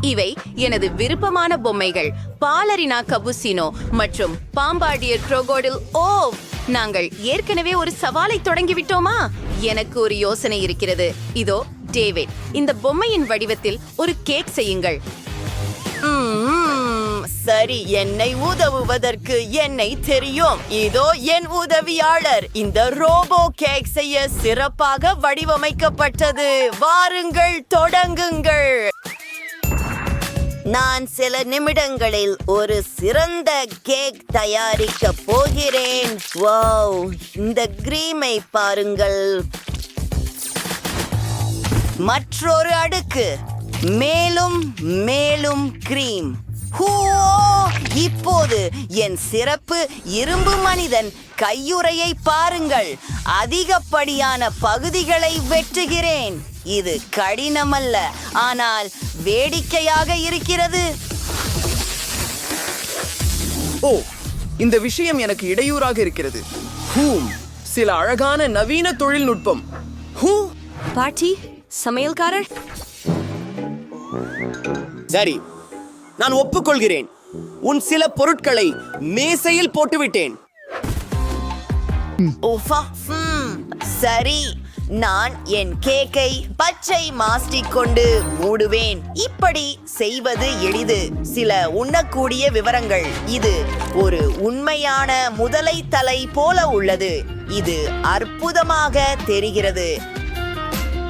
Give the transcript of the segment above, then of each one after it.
இவை எனது விருப்பமான பொம்மைகள். பாலரினா கபுசினோ மற்றும் பாம்பாடியர் ட்ரோகோடில் ஓ நாங்கள் ஏற்கனவே ஒரு சவாலை தொடங்கிவிட்டோமா? எனக்கு ஒரு யோசனை இருக்கிறது. இதோ டேவிட் இந்த பொம்மையின் வடிவத்தில் ஒரு கேக் செய்யுங்கள். சரி என்னை உதவுவதற்கு என்னை தெரியும். இதோ என் உதவியாளர் இந்த ரோபோ கேக் செய்ய சிறப்பாக வடிவமைக்கப்பட்டது. வாருங்கள் தொடங்குங்கள். நான் சில நிமிடங்களில் ஒரு சிறந்த கேக் தயாரிக்க போகிறேன். வாவ் இந்த கிரீமை பாருங்கள். மற்றொரு அடுக்கு. மேலும் மேலும் கிரீம். ஹூ இப்போது என் சிறப்பு இரும்பு மனிதன் கையுறையை பாருங்கள். அதிகப்படியான பகுதிகளை வெட்டுகிறேன். இது கடினமல்ல. ஆனால் வேடிக்கையாக இருக்கிறது. ஓ இந்த விஷயம் எனக்கு இடையூறாக இருக்கிறது. ஹூம் சில அழகான நவீன தொழில்நுட்பம். ஹூ? பாட்டி சமையல்காரர்? சரி நான் ஒப்புக்கொள்கிறேன். உன் சில பொருட்களை மேசையில் போட்டுவிட்டேன். சரி. நான் என் கேக்கை பச்சை மாஸ்டிக் கொண்டு மூடுவேன். இப்படி செய்வது எளிது. சில உண்ணக்கூடிய விவரங்கள். இது ஒரு உண்மையான முதலை தலை போல உள்ளது. இது அற்புதமாக தெரிகிறது.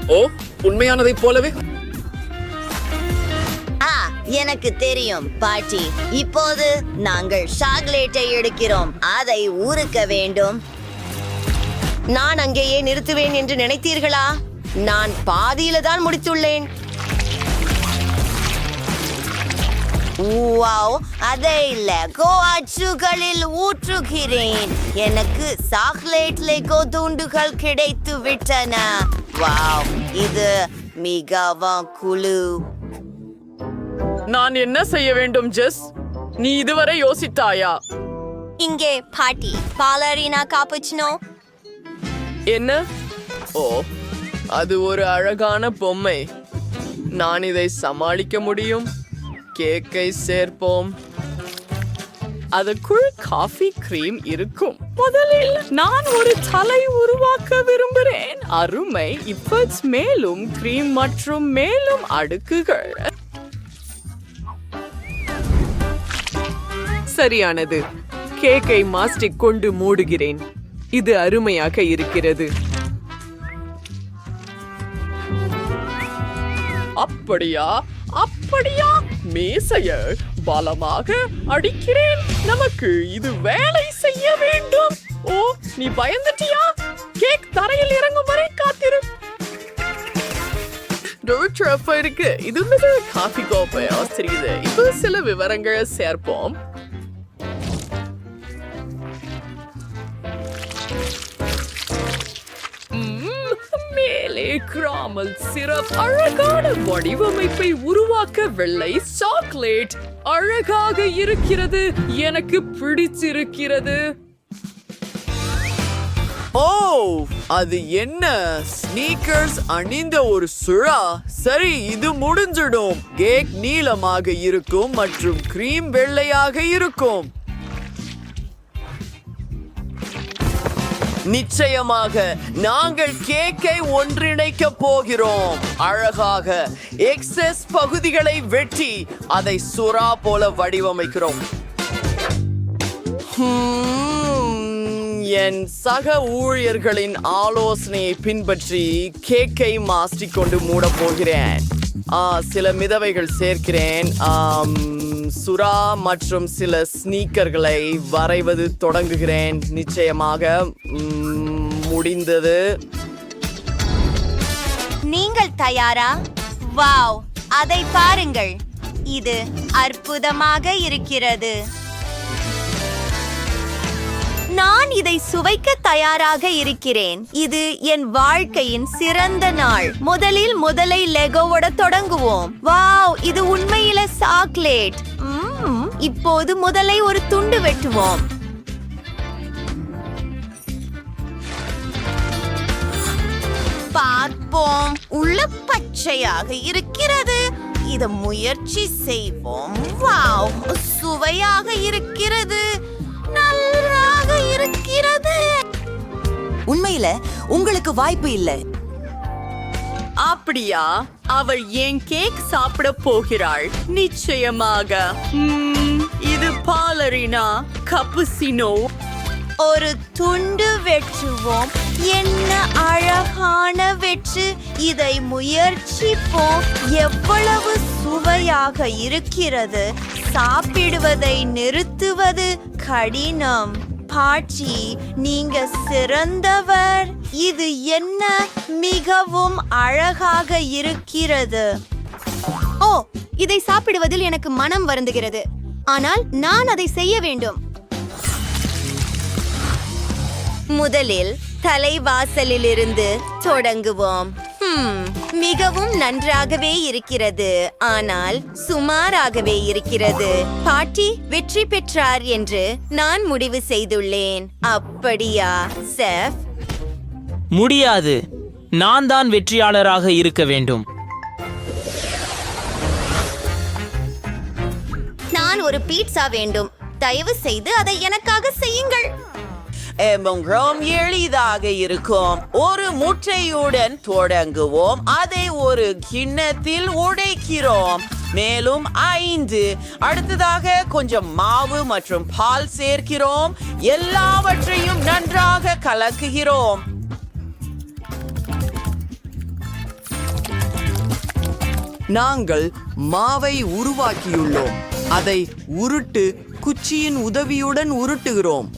ஓ உண்மையானதைப் போலவே? ஆ எனக்கு தெரியும் பாட்டி. இப்போது நாங்கள் சாக்லேட்டை எடுக்கிறோம். அதை ஊறுக்க வேண்டும். நான் அங்கேயே நிறுத்துவேன் என்று நினைத்தீர்களா? நான் பாதியில தான் முடித்துள்ளேன். வாவ் அதை லெகோ அச்சுகளில் ஊற்றுகிறேன். எனக்கு சாக்லேட் லெகோ துண்டுகள் கிடைத்து விட்டன. வாவ் இது மிகவும் குழு. நான் என்ன செய்ய வேண்டும் ஜெஸ்? நீ இதுவரை யோசித்தாயா? இங்கே பாட்டி பாலரினா காப்புச்சினோ? என்ன? ஓ அது ஒரு அழகான பொம்மை. நான் இதை சமாளிக்க முடியும்? கேக்கை சேர்ப்போம். அதுக்குள் காஃபி கிரீம் இருக்கும். முதலில் நான் ஒரு தலை உருவாக்க விரும்புகிறேன். அருமை. இப்பட்ஸ் மேலும் கிரீம் மற்றும் மேலும் அடுக்குகள். சரியானது. கேக்கை மாஸ்டிக் கொண்டு மூடுகிறேன். இது அருமையாக இருக்கிறது. அப்படியா? அப்படியா? மேசைய பலமாக அடிக்கிறேன். நமக்கு இது வேலை செய்ய வேண்டும். ஓ நீ பயந்துட்டியா? கேக் தரையில் இறங்கும் வரை காத்திரு. இருக்கு. இது மிக காஃபி கோப்பை. ஆசிரியது இப்போ சில விவரங்களை சேர்ப்போம். கிராமல் சிரப் அழகான வடிவமைப்பை உருவாக்க வெள்ளை சாக்லேட் அழகாக இருக்கிறது. எனக்கு பிடிச்சிருக்கிறது. ஓ அது என்ன? ஸ்னீக்கர்ஸ் அணிந்த ஒரு சுழா சரி இது முடிஞ்சிடும். கேக் நீளமாக இருக்கும் மற்றும் கிரீம் வெள்ளையாக இருக்கும். நிச்சயமாக நாங்கள் கேக்கை ஒன்றிணைக்க போகிறோம். அழகாக எக்ஸஸ் பகுதிகளை வெட்டி அதை சுறா போல வடிவமைக்கிறோம். என் சக ஊழியர்களின் ஆலோசனையை பின்பற்றி கேக்கை மாஸ்டிக் கொண்டு மூடப் போகிறேன். சில மிதவைகள் சேர்க்கிறேன். சுறா மற்றும் சில ஸ்னீக்கர்களை வரைவது தொடங்குகிறேன். நிச்சயமாக முடிந்தது. நீங்கள் தயாரா? வாவ் அதை பாருங்கள். இது அற்புதமாக இருக்கிறது. நான் இதை சுவைக்க தயாராக இருக்கிறேன். இது என் வாழ்க்கையின் சிறந்த நாள். முதலில் முதலை லெகோவோட தொடங்குவோம். வாவ் இது உண்மையில சாக்லேட். இப்போது முதலை ஒரு துண்டு வெட்டுவோம். பார்ப்போம். உள்ள பச்சையாக இருக்கிறது. இத முயற்சி செய்வோம். வாவ் சுவையாக இருக்கிறது. நன்றாக இருக்கிறது. உண்மையில உங்களுக்கு வாய்ப்பு இல்லை. அப்படியா? அவள் என் கேக் சாப்பிட போகிறாள்? நிச்சயமாக. இது பாலரினா கப்புசினோ ஒரு துண்டு வெற்றுவோம் என்ன அழகான வெற்று. இதை முயற்சிப்போம். எவ்வளவு சுவையாக இருக்கிறது. சாப்பிடுவதை நிறுத்துவது கடினம். பாட்டி நீங்க சிறந்தவர். இது என்ன மிகவும் அழகாக இருக்கிறது. ஓ இதை சாப்பிடுவதில் எனக்கு மனம் வருந்துகிறது. ஆனால் நான் அதை செய்ய வேண்டும். முதலில் தலைவாசலிலிருந்து தொடங்குவோம். மிகவும் நன்றாகவே இருக்கிறது. ஆனால் சுமாராகவே இருக்கிறது. பாட்டி வெற்றி பெற்றார் என்று நான் முடிவு செய்துள்ளேன். அப்படியா செஃப்? முடியாது. நான் தான் வெற்றியாளராக இருக்க வேண்டும். நான் ஒரு பீட்சா வேண்டும். தயவு செய்து அதை எனக்காக செய்யுங்கள். எம்மங்கிறோம் எளிதாக இருக்கும். ஒரு முட்டையுடன் தொடங்குவோம். அதை ஒரு கிண்ணத்தில் உடைக்கிறோம். மேலும் ஐந்து. அடுத்ததாக கொஞ்சம் மாவு மற்றும் பால் சேர்க்கிறோம். எல்லாவற்றையும் நன்றாக கலக்குகிறோம். நாங்கள் மாவை உருவாக்கியுள்ளோம். அதை உருட்டு குச்சியின் உதவியுடன் உருட்டுகிறோம்.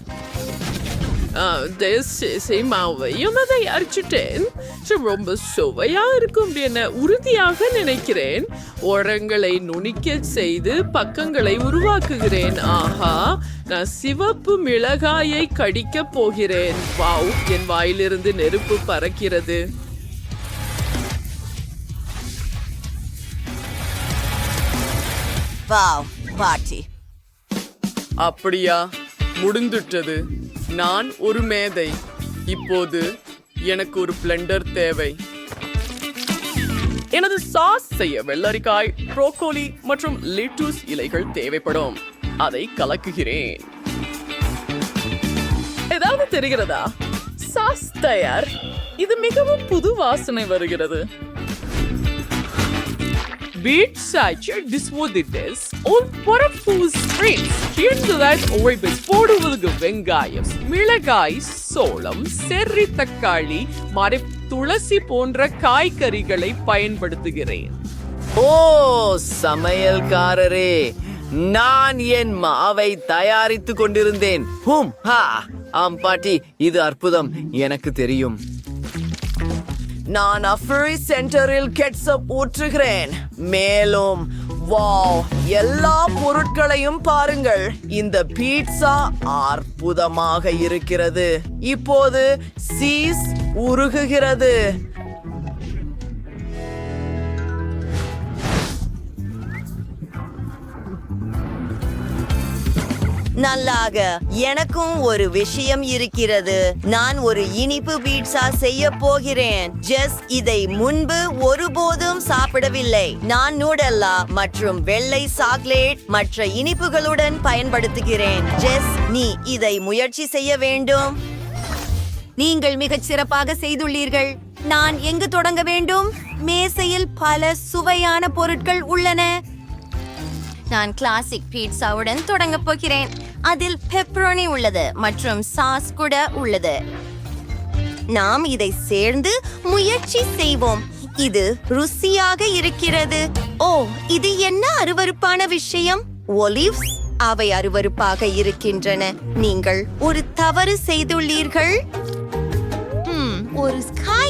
தயவுசெய்து மாவையும் அதை அரைச்சிட்டேன் ரொம்ப சுவையா இருக்கும் என உறுதியாக நினைக்கிறேன். ஓரங்களை நுனிக்க செய்து பக்கங்களை உருவாக்குகிறேன். ஆஹா நான் சிவப்பு மிளகாயை கடிக்கப் போகிறேன். வாவ் என் வாயிலிருந்து நெருப்பு பறக்கிறது. வாவ் பாட்டி. அப்படியா? முடிந்துட்டது. நான் ஒரு மேதை. இப்போது எனக்கு ஒரு பிளெண்டர் தேவை. எனது சாஸ் செய்ய வெள்ளரிக்காய் ப்ரோக்கோலி மற்றும் லிட்டூஸ் இலைகள் தேவைப்படும். அதை கலக்குகிறேன். ஏதாவது தெரிகிறதா? சாஸ் தயார். இது மிகவும் புது வாசனை வருகிறது. பீட் Satcher Dismodites un பரப்பூஸ் ஃப்ரெண்ட்ஸ் சேர்ந்ததால் உழைப்பில் போடுவதற்கு வெங்காயம் மிளகாய் சோளம் செர்ரி தக்காளி மறை துளசி போன்ற காய்கறிகளை பயன்படுத்துகிறேன். ஓ சமையல்காரரே நான் என் மாவை தயாரித்துக் கொண்டிருந்தேன். ஹூம் ஹா ஆம் பாட்டி இது அற்புதம் எனக்கு தெரியும். நான் அஃபரி சென்டரில் கெட்சப் ஊற்றுகிறேன். மேலும் வாவ் எல்லா பொருட்களையும் பாருங்கள். இந்த பீட்சா அற்புதமாக இருக்கிறது. இப்போது சீஸ் உருகுகிறது. நல்லாக எனக்கும் ஒரு விஷயம் இருக்கிறது. நான் ஒரு இனிப்பு பீட்சா செய்ய போகிறேன். ஜெஸ் இதை முன்பு ஒருபோதும் சாப்பிடவில்லை. நான் நூடல்லா மற்றும் வெள்ளை சாக்லேட் மற்ற இனிப்புகளுடன் பயன்படுத்துகிறேன். ஜெஸ் நீ இதை முயற்சி செய்ய வேண்டும். நீங்கள் மிகச் சிறப்பாக செய்துள்ளீர்கள். நான் எங்கு தொடங்க வேண்டும்? மேசையில் பல சுவையான பொருட்கள் உள்ளன. நான் கிளாசிக் பீட்சாவுடன் தொடங்க போகிறேன். அதில் பெப்பரோனி உள்ளது மற்றும் சாஸ் கூட உள்ளது. நாம் இதை சேர்ந்து முயற்சி செய்வோம். இது ருசியாக இருக்கிறது. ஓ இது என்ன அருவருப்பான விஷயம்? ஒலிவ்ஸ் அவை அருவருப்பாக இருக்கின்றன. நீங்கள் ஒரு தவறு செய்துள்ளீர்கள்? ஒரு ஒரு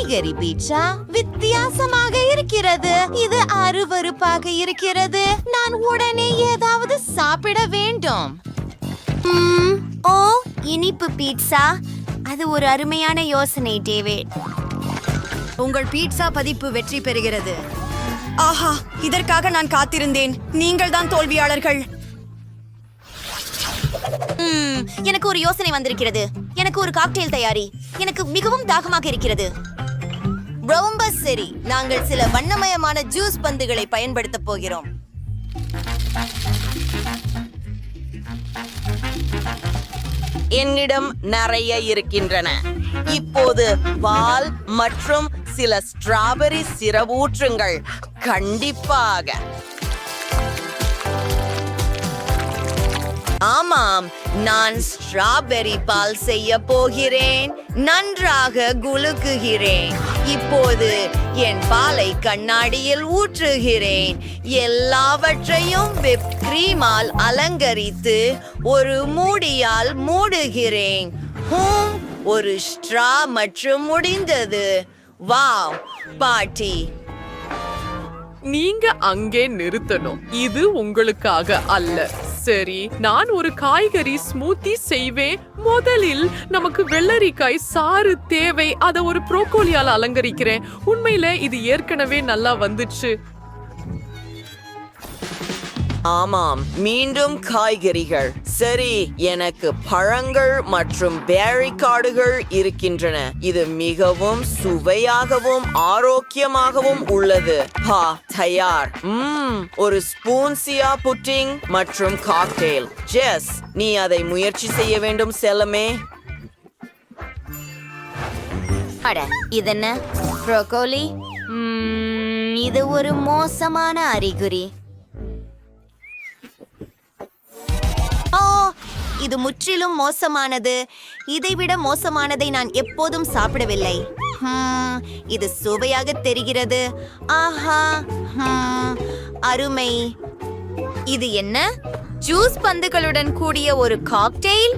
காய்கறி பீட்சா வித்தியாசமாக இருக்கிறது. இது அருவருப்பாக இருக்கிறது. நான் உடனே ஏதாவது சாப்பிட வேண்டும். ஓ இனிப்பு பீட்சா. அது ஒரு அருமையான யோசனை டேவிட். உங்கள் பீட்சா பதிப்பு வெற்றி பெறுகிறது. ஆஹா இதற்காக நான் காத்திருந்தேன். நீங்கள் தான் தோல்வியாளர்கள். எனக்கு ஒரு யோசனை வந்திருக்கிறது. எனக்கு ஒரு காக்டெயில் தயாரி. எனக்கு மிகவும் தாகமாக இருக்கிறது. ரொம்ப சரி நாங்கள் சில வண்ணமயமான ஜூஸ் பந்துகளை பயன்படுத்தப் போகிறோம். என்னிடம் நிறைய இருக்கின்றன. இப்போது பால் மற்றும் சில ஸ்ட்ராபெரி சிரவூற்றுங்கள். கண்டிப்பாக. ஆமாம் நான் ஸ்ட்ராபெரி பால் செய்ய போகிறேன் நன்றாக குலுக்குகிறேன். இப்போது என் பாலை கண்ணாடியில் ஊற்றுகிறேன். எல்லாவற்றையும் விப் கிரீமால் அலங்கரித்து ஒரு மூடியால் மூடுகிறேன். ஹூம் ஒரு ஸ்ட்ரா மற்றும் முடிந்தது. வாவ் பாட்டி. நீங்க அங்கே நிறுத்தணும். இது உங்களுக்காக அல்ல. சரி நான் ஒரு காய்கறி ஸ்மூத்தி செய்வேன். முதலில் நமக்கு வெள்ளரிக்காய் சாறு தேவை. அதை ஒரு ப்ரோக்கோலியால அலங்கரிக்கிறேன். உண்மையில இது ஏற்கனவே நல்லா வந்துச்சு. ஆமாம் மீண்டும் காய்கறிகள். சரி எனக்கு பழங்கள் மற்றும் பேரி காடுகள் இருக்கின்றன. இது மிகவும் சுவையாகவும் ஆரோக்கியமாகவும் உள்ளது. ஹா தயார். ம் ஒரு ஸ்பூன் சியா புட்டிங் மற்றும் காக்டெயில் ஜெஸ் நீ அதை முயற்சி செய்ய வேண்டும் செல்லமே. அட இதென்ன? ப்ரோக்கோலி இது ஒரு மோசமான அறிகுறி. இது முற்றிலும் மோசமானது. இதைவிட மோசமானதை நான் எப்போதும் சாப்பிடவில்லை. இது சுவையாக தெரிகிறது. ஆஹா அருமை. இது என்ன? ஜூஸ் பந்துகளுடன் கூடிய ஒரு காக்டெயில்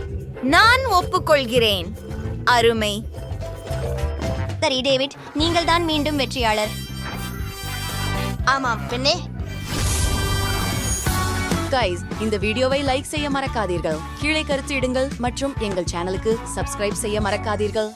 நான் ஒப்புக்கொள்கிறேன். அருமை. சரி டேவிட் நீங்கள் தான் மீண்டும் வெற்றியாளர். ஆமாம் பெண்ணே. கைஸ் இந்த வீடியோவை லைக் செய்ய மறக்காதீர்கள். கீழே கருத்து இடுங்கள் மற்றும் எங்கள் சேனலுக்கு சப்ஸ்கிரைப் செய்ய மறக்காதீர்கள்.